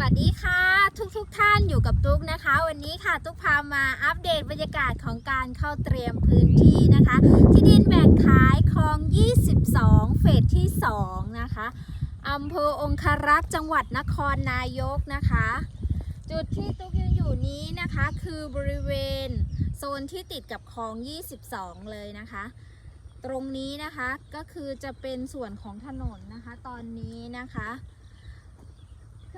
วัสดีค่ะ ทุกทุกๆท่านอยู่กับตุ๊กนะคะ วันนี้ค่ะตุ๊กพามาอัปเดตบรรยากาศของการเข้าเตรียมพื้นที่นะคะ ที่ดินแบ่งขายคลอง 22 เฟสที่ 2 นะคะอำเภอองคารักษ์จังหวัดนครนายกนะคะ จุดที่ตุ๊กยืนอยู่นี้นะคะคือบริเวณโซนที่ติดกับคลอง 22 เลยนะคะ ตรงนี้นะคะก็คือจะเป็นส่วนของถนนนะคะ ตอนนี้นะคะ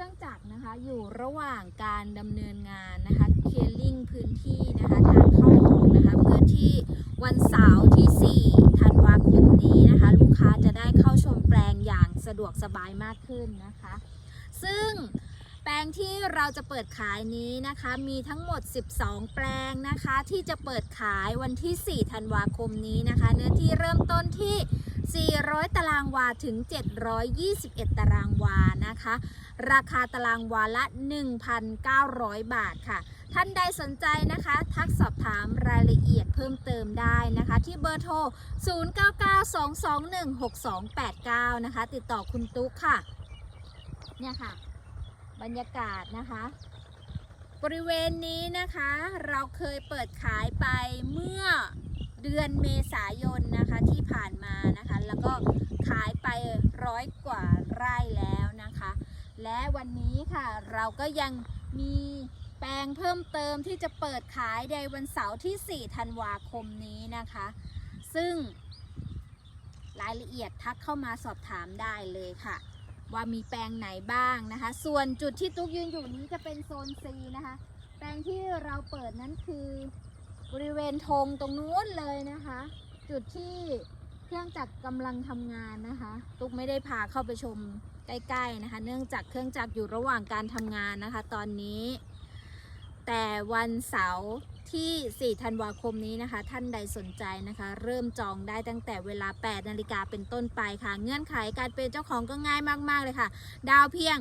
ครื่องจักรนะคะอยู่ระหว่างการดำเนินงานนะคะเคลียร์ลิงพื้นที่นะคะทางเข้าออกนะคะเพื่อที่วันเสาร์ที่ 4 ธันวาคมนี้นะคะ ลูกค้าจะได้เข้าชมแปลงอย่างสะดวกสบายมากขึ้นนะคะ ซึ่งแปลงที่เราจะเปิดขายนี้นะคะ มีทั้งหมด 12 แปลงนะคะ ที่จะเปิดขายวันที่ 4 ธันวาคมนี้นะคะ เนื้อที่เริ่ม 400 ตารางวาถึง 721 ตารางวานะคะ ราคาตารางวาละ 1,900 บาทค่ะ ท่านใดสนใจนะคะ ทักสอบถามรายละเอียดเพิ่มเติมได้นะคะ ที่เบอร์โทร 0992216289 นะคะ ติดต่อคุณตุ๊กค่ะ เนี่ยค่ะ บรรยากาศนะคะบริเวณนี้นะคะเราเคยเปิดขายไปเมื่อเดือนเมษายนนะคะที่ผ่านมานะคะ แล้วก็ขายไปร้อยกว่าไร่แล้วนะคะ และวันนี้ค่ะ เราก็ยังมีแปลงเพิ่มเติมที่จะเปิดขายในวันเสาร์ที่ 4 ธันวาคมนี้นะคะ ซึ่งรายละเอียดทักเข้ามาสอบถามได้เลยค่ะ ว่ามีแปลงไหนบ้างนะคะ ส่วนจุดที่ตุ๊กยืนอยู่นี้จะเป็นโซน C นะคะ แปลงที่เราเปิดนั้นคือบริเวณธงตรงนู้นเลยนะคะ จุดที่เครื่องจักรกำลังทำงานนะคะ ตุ๊กไม่ได้พาเข้าไปชมใกล้ๆนะคะ เนื่องจากเครื่องจักรอยู่ระหว่างการทำงานนะคะ ตอนนี้ แต่วันเสาร์ที่ 4 ธันวาคมนี้นะคะ ท่านใดสนใจนะคะ เริ่มจองได้ตั้งแต่เวลา 8 นาฬิกาเป็นต้นไปค่ะ เงื่อนไขการเป็นเจ้าของก็ง่ายมากๆเลยค่ะ ดาวเพียง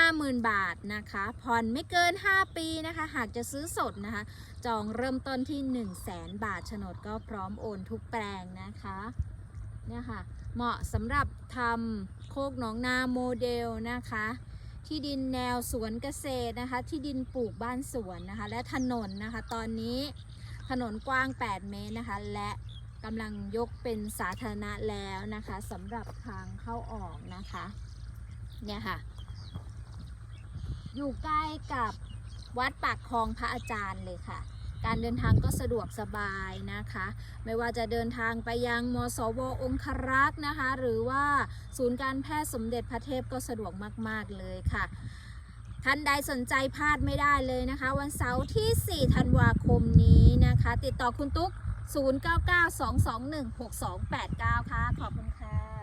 50,000 บาทนะคะ ผ่อนไม่เกิน 5 ปีนะคะ หากจะซื้อสดนะคะ จองเริ่มต้นที่ 1 0 0 0 0แบาทโฉนดก็พร้อมโอนทุกแปลงนะคะ เนี่ยค่ะ เหมาะสำหรับทำโคกหนองนาโมเดลนะคะ ที่ดินแนวสวนเกษตรนะคะ ที่ดินปลูกบ้านสวนนะคะ และถนนนะคะ ตอนนี้ถนนกว้าง 8 เมตรนะคะ และกำลังยกเป็นสาธารณะแล้วนะคะสำหรับทางเข้าออกนะคะ เนี่ยค่ะ อยู่ใกล้กับวัดปากคลองพระอาจารย์เลยค่ะ การเดินทางก็สะดวกสบายนะคะ ไม่ว่าจะเดินทางไปยังมสวองครักษ์นะคะ หรือว่าศูนย์การแพทย์สมเด็จพระเทพก็สะดวกมาก ๆ เลยค่ะท่านใดสนใจพลาดไม่ได้เลยนะคะ วันเสาร์ที่ 4 ธันวาคมนี้นะคะ ติดต่อคุณตุ๊ก 0992216289 ค่ะ ขอบคุณค่ะ